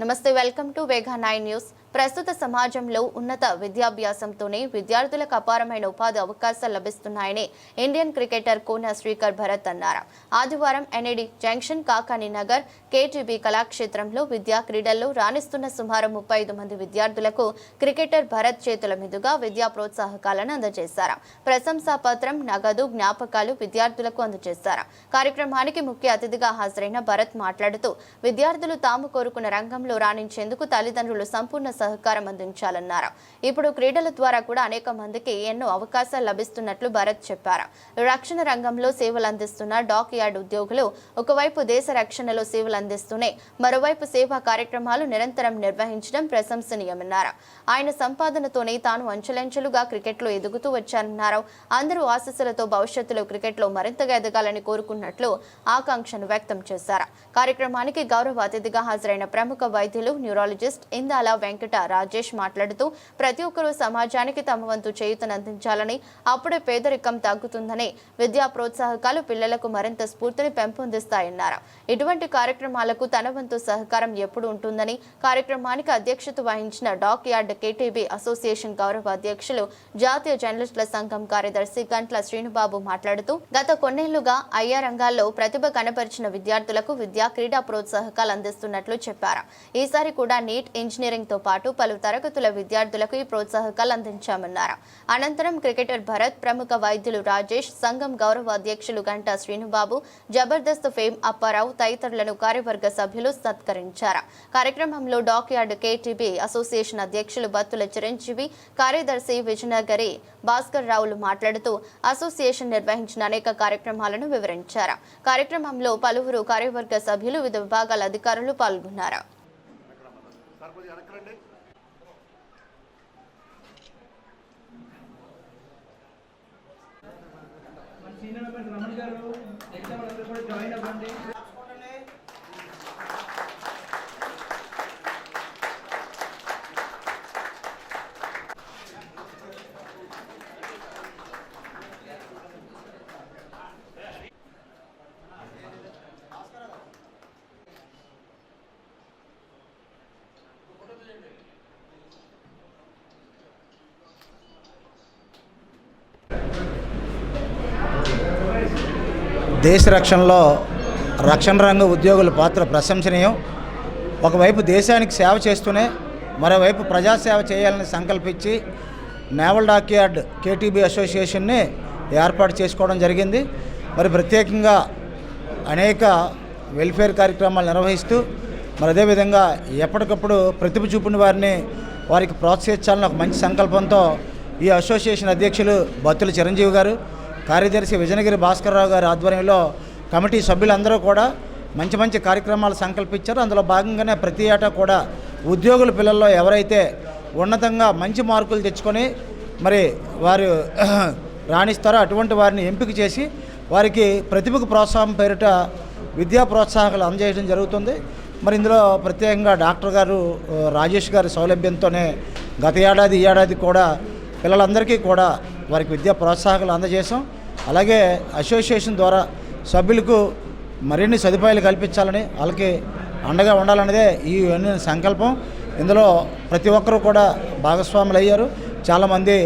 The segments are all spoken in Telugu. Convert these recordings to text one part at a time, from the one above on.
నమస్తే welcome to Vega nine news. ప్రస్తుత సమాజంలో ఉన్నత విద్యాభ్యాసంతోనే విద్యార్థులకు అపారమైన ఉపాధి అవకాశాలు లభిస్తున్నాయని ఇండియన్ క్రికెటర్ కోన శ్రీకర్ భరత్ అన్నారు. ఆదివారం NAD junction Kakani Nagar KTB కళాక్షేత్రంలో విద్యా క్రీడల్లో రాణిస్తున్న సుమారు ముప్పై ఐదు మంది విద్యార్థులకు క్రికెటర్ భరత్ చేతుల మీదుగా విద్యా ప్రోత్సాహకాలను అందజేశారు. ప్రశంసా పత్రం నగదు జ్ఞాపకాలు విద్యార్థులకు అందజేశారు. కార్యక్రమానికి ముఖ్య అతిథిగా హాజరైన భరత్ మాట్లాడుతూ విద్యార్థులు తాము కోరుకున్న రంగంలో రాణించేందుకు తల్లిదండ్రులు సంపూర్ణ సహకారం అందించాలన్నారు. ఇప్పుడు క్రీడల ద్వారా కూడా అనేక మందికి ఎన్నో అవకాశాలు లభిస్తున్నట్లు భరత్ చెప్పారు. రక్షణ రంగంలో సేవలు అందిస్తున్న డాక్ యార్డ్ ఉద్యోగులు ఒకవైపు దేశ రక్షణలో సేవలు అందిస్తూనే మరోవైపు సేవా కార్యక్రమాలు నిరంతరం నిర్వహించడం ప్రశంసనీయమన్నారు. ఆయన సంపాదనతోనే తాను అంచెలంచెలుగా క్రికెట్లో ఎదుగుతూ వచ్చారన్నారు అందరూ ఆశీస్సులతో భవిష్యత్తులో క్రికెట్లో మరింతగా ఎదగాలని కోరుకున్నట్లు ఆకాంక్షను వ్యక్తం చేశారు. కార్యక్రమానికి గౌరవ అతిథిగా హాజరైన ప్రముఖ వైద్యులు న్యూరాలజిస్ట్ ఇందాల వెంకట రాజేష్ మాట్లాడుతూ ప్రతి ఒక్కరూ సమాజానికి తమ వంతు చేయుతను అందించాలని అప్పుడే పేదరికం తగ్గుతుందని విద్యా ప్రోత్సాహకాలు పిల్లలకు మరింత స్ఫూర్తిని పెంపొందిస్తాయన్నారు. ఇటువంటి కార్యక్రమాలకు తన వంతు సహకారం ఎప్పుడు ఉంటుందని కార్యక్రమానికి అధ్యక్షత వహించిన డాక్ యార్డ్ కేటీబీ అసోసియేషన్ గౌరవ అధ్యక్షులు జాతీయ జర్నలిస్టుల సంఘం కార్యదర్శి గంట్ల శ్రీనుబాబు మాట్లాడుతూ గత కొన్నేళ్ళుగా అయ్యా రంగాల్లో ప్రతిభ కనపరిచిన విద్యార్థులకు విద్యా క్రీడా ప్రోత్సాహకాలు అందిస్తున్నట్లు చెప్పారు. ఈసారి కూడా నీట్ ఇంజనీరింగ్తో పాటు పలు తరగతుల విద్యార్థులకు ఈ ప్రోత్సాహకాలు అందించామన్నారు. అనంతరం క్రికెటర్ భరత్ ప్రముఖ వైద్యులు రాజేష్ సంఘం గౌరవ అధ్యక్షులు గంటా శ్రీనుబాబు జబర్దస్త్ ఫేమ్ అప్పారావు తదితరులను కార్యవర్గ సభ్యులు సత్కరించారు. కార్యక్రమంలో డాక్ యార్డ్ కేటీబీ అసోసియేషన్ అధ్యక్షులు బత్తుల చిరంజీవి కార్యదర్శి విజయనగరి భాస్కర్ రావులు మాట్లాడుతూ అసోసియేషన్ నిర్వహించిన అనేక కార్యక్రమాలను వివరించారు. కార్యక్రమంలో పలువురు కార్యవర్గ సభ్యులు వివిధ విభాగాల అధికారులు పాల్గొన్నారు. మన సీనియర్ మెంబర్స్ రమణ్ గారు ఎగ్జామ్ అందరూ కూడా జాయిన్ అవ్వండి. దేశ రక్షణలో రక్షణ రంగ ఉద్యోగుల పాత్ర ప్రశంసనీయం. ఒకవైపు దేశానికి సేవ చేస్తూనే మరోవైపు ప్రజాసేవ చేయాలని సంకల్పించి నేవల్ డాక్యార్డ్ కేటీబీ అసోసియేషన్ని ఏర్పాటు చేసుకోవడం జరిగింది. మరి ప్రత్యేకంగా అనేక వెల్ఫేర్ కార్యక్రమాలు నిర్వహిస్తూ మరి అదేవిధంగా ఎప్పటికప్పుడు ప్రతిభ చూపిన వారిని వారికి ప్రోత్సహించాలని ఒక మంచి సంకల్పంతో ఈ అసోసియేషన్ అధ్యక్షులు బత్తుల చిరంజీవి గారు కార్యదర్శి విజయనగిరి భాస్కర్రావు గారి ఆధ్వర్యంలో కమిటీ సభ్యులందరూ కూడా మంచి మంచి కార్యక్రమాలు సంకల్పించారు. అందులో భాగంగానే ప్రతి ఏటా కూడా ఉద్యోగుల పిల్లల్లో ఎవరైతే ఉన్నతంగా మంచి మార్కులు తెచ్చుకొని మరి వారు రాణిస్తారో అటువంటి వారిని ఎంపిక చేసి వారికి ప్రతిభకు ప్రోత్సాహం పేరిట విద్యా ప్రోత్సాహకాలు అందజేయడం జరుగుతుంది. మరి ఇందులో ప్రత్యేకంగా డాక్టర్ గారు రాజేష్ గారి సౌలభ్యంతోనే గత ఏడాది ఈ ఏడాది కూడా పిల్లలందరికీ కూడా వారికి విద్యా ప్రోత్సాహకాలు అందజేసాం అలాగే అసోసియేషన్ ద్వారా సభ్యులకు మరిన్ని సదుపాయాలు కల్పించాలని వాళ్ళకి అండగా ఉండాలన్నదే ఈ యూనియన్ సంకల్పం. ఇందులో ప్రతి ఒక్కరూ కూడా భాగస్వాములు అయ్యారు. చాలామంది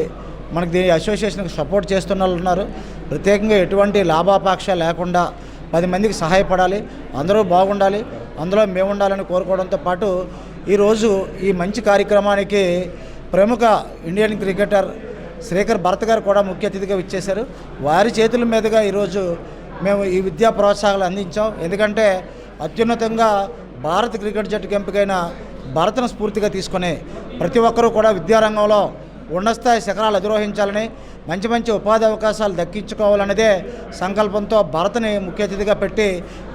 మనకి దీని అసోసియేషన్కి సపోర్ట్ చేస్తున్న వాళ్ళు ఉన్నారు. ప్రత్యేకంగా ఎటువంటి లాభాపేక్ష లేకుండా పది మందికి సహాయపడాలి. అందరూ బాగుండాలి. అందులో మేము ఉండాలని కోరుకోవడంతో పాటు ఈరోజు ఈ మంచి కార్యక్రమానికి ప్రముఖ ఇండియన్ క్రికెటర్ శ్రీకర్ భరత్ గారు కూడా ముఖ్య అతిథిగా ఇచ్చేశారు వారి చేతుల మీదుగా ఈరోజు మేము ఈ విద్యా ప్రోత్సాహాలు అందించాం. ఎందుకంటే అత్యున్నతంగా భారత క్రికెట్ జట్టుకు ఎంపికైన భరతను స్ఫూర్తిగా తీసుకొని ప్రతి ఒక్కరూ కూడా విద్యారంగంలో ఉన్నతస్థాయి శిఖరాలు అధిరోహించాలని మంచి మంచి ఉపాధి అవకాశాలు దక్కించుకోవాలన్నదే సంకల్పంతో భరతని ముఖ్య అతిథిగా పెట్టి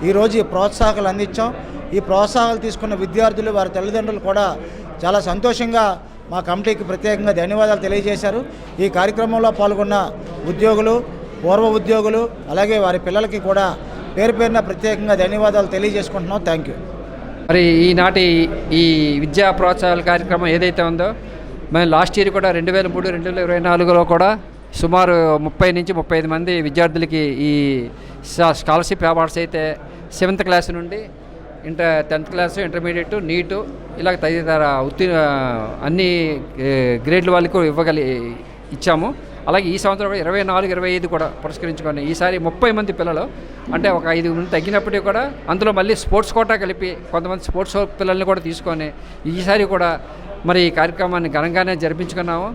ఈరోజు ఈ ప్రోత్సాహకాలు అందించాం. ఈ ప్రోత్సాహాలు తీసుకున్న విద్యార్థులు వారి తల్లిదండ్రులు కూడా చాలా సంతోషంగా మా కమిటీకి ప్రత్యేకంగా ధన్యవాదాలు తెలియజేశారు. ఈ కార్యక్రమంలో పాల్గొన్న ఉద్యోగులు పూర్వ ఉద్యోగులు అలాగే వారి పిల్లలకి కూడా పేరు పేరున ప్రత్యేకంగా ధన్యవాదాలు తెలియజేసుకుంటున్నాం. Thank you. మరి ఈనాటి ఈ విద్యా ప్రోత్సాహాల కార్యక్రమం ఏదైతే ఉందో మేము లాస్ట్ ఇయర్ కూడా రెండు వేల మూడు రెండు వేల ఇరవై నాలుగులో కూడా సుమారు ముప్పై నుంచి ముప్పై ఐదు మంది విద్యార్థులకి ఈ స్కాలర్షిప్ అవార్డ్స్ అయితే సెవెంత్ క్లాస్ నుండి inter tenth class intermediate NEET ఇలా తదితర ఉత్తీర్ణ అన్ని గ్రేడ్ల వాళ్ళకు ఇవ్వగలి ఇచ్చాము. అలాగే ఈ సంవత్సరం కూడా ఇరవై నాలుగు ఇరవై ఐదు కూడా పురస్కరించుకొని ఈసారి ముప్పై మంది పిల్లలు అంటే ఒక ఐదు మంది తగ్గినప్పటికీ కూడా అందులో మళ్ళీ స్పోర్ట్స్ కోటా కలిపి కొంతమంది స్పోర్ట్స్ పిల్లల్ని కూడా తీసుకొని ఈసారి కూడా మరి ఈ కార్యక్రమాన్ని ఘనంగానే జరిపించుకున్నాము.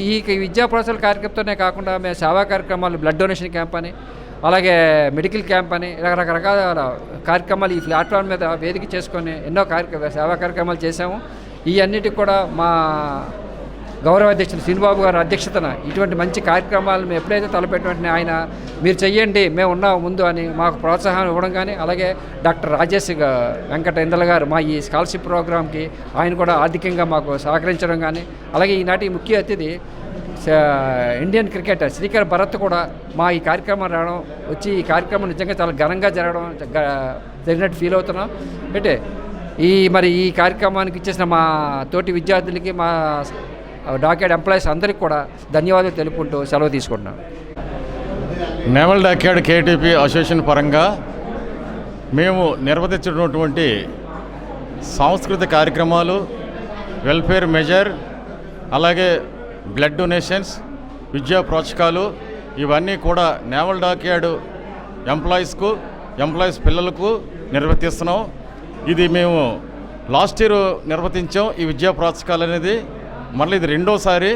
ఈ విద్యా ప్రోత్సాహ కార్యక్రమంతోనే కాకుండా మేము సేవా కార్యక్రమాలు బ్లడ్ డొనేషన్ క్యాంప్ అని అలాగే మెడికల్ క్యాంప్ అని రకరకరకాల కార్యక్రమాలు ఈ ప్లాట్ఫామ్ మీద వేదిక చేసుకొని ఎన్నో కార్యక్రమ సేవా కార్యక్రమాలు చేశాము. ఈ అన్నిటికి కూడా మా గౌరవ అధ్యక్షుడు శ్రీనిబాబు గారి అధ్యక్షతన ఇటువంటి మంచి కార్యక్రమాలు మేము ఎప్పుడైతే తలపెట్టిన ఆయన మీరు చెయ్యండి మేము ఉన్నాము ముందు అని మాకు ప్రోత్సాహం ఇవ్వడం కానీ అలాగే డాక్టర్ రాజేష్ వెంకట ఇందల గారు మా ఈ స్కాలర్షిప్ ప్రోగ్రామ్కి ఆయన కూడా ఆర్థికంగా మాకు సహకరించడం కానీ అలాగే ఈనాటి ముఖ్య అతిథి ఇండియన్ క్రికెటర్ శ్రీకర్ భరత్ కూడా మా ఈ కార్యక్రమం రావడం వచ్చి ఈ కార్యక్రమం నిజంగా చాలా ఘనంగా జరగడం జరిగినట్టు ఫీల్ అవుతున్నాం. అంటే ఈ మరి ఈ కార్యక్రమానికి ఇచ్చేసిన మా తోటి విద్యార్థులకి మా డాక్యాడ్ ఎంప్లాయీస్ అందరికీ కూడా ధన్యవాదాలు తెలుపుకుంటూ సెలవు తీసుకుంటున్నాం. నేవల్ డాక్యార్డ్ కేటీపీ అసోసియేషన్ పరంగా మేము నిర్వహించినటువంటి సాంస్కృతిక కార్యక్రమాలు వెల్ఫేర్ మెజర్ అలాగే బ్లడ్ డొనేషన్స్ విద్యా ప్రోత్సకాలు ఇవన్నీ కూడా నేవల్ డాక్యార్డ్ ఎంప్లాయీస్కు ఎంప్లాయీస్ పిల్లలకు నిర్వర్తిస్తున్నాం. ఇది మేము లాస్ట్ ఇయర్ నిర్వర్తించాం ఈ విద్యా ప్రోత్సాకాలు అనేది. మళ్ళీ ఇది రెండోసారి.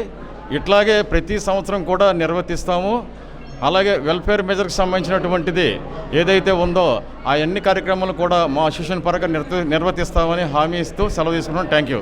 ఇట్లాగే ప్రతి సంవత్సరం కూడా నిర్వర్తిస్తాము. అలాగే వెల్ఫేర్ మెజర్కి సంబంధించినటువంటిది ఏదైతే ఉందో ఆ అన్ని కార్యక్రమాలు కూడా మా అసోసియేషన్ పరంగా నిర్వ నిర్వర్తిస్తామని హామీ ఇస్తూ సెలవు తీసుకున్నాం థ్యాంక్ యూ.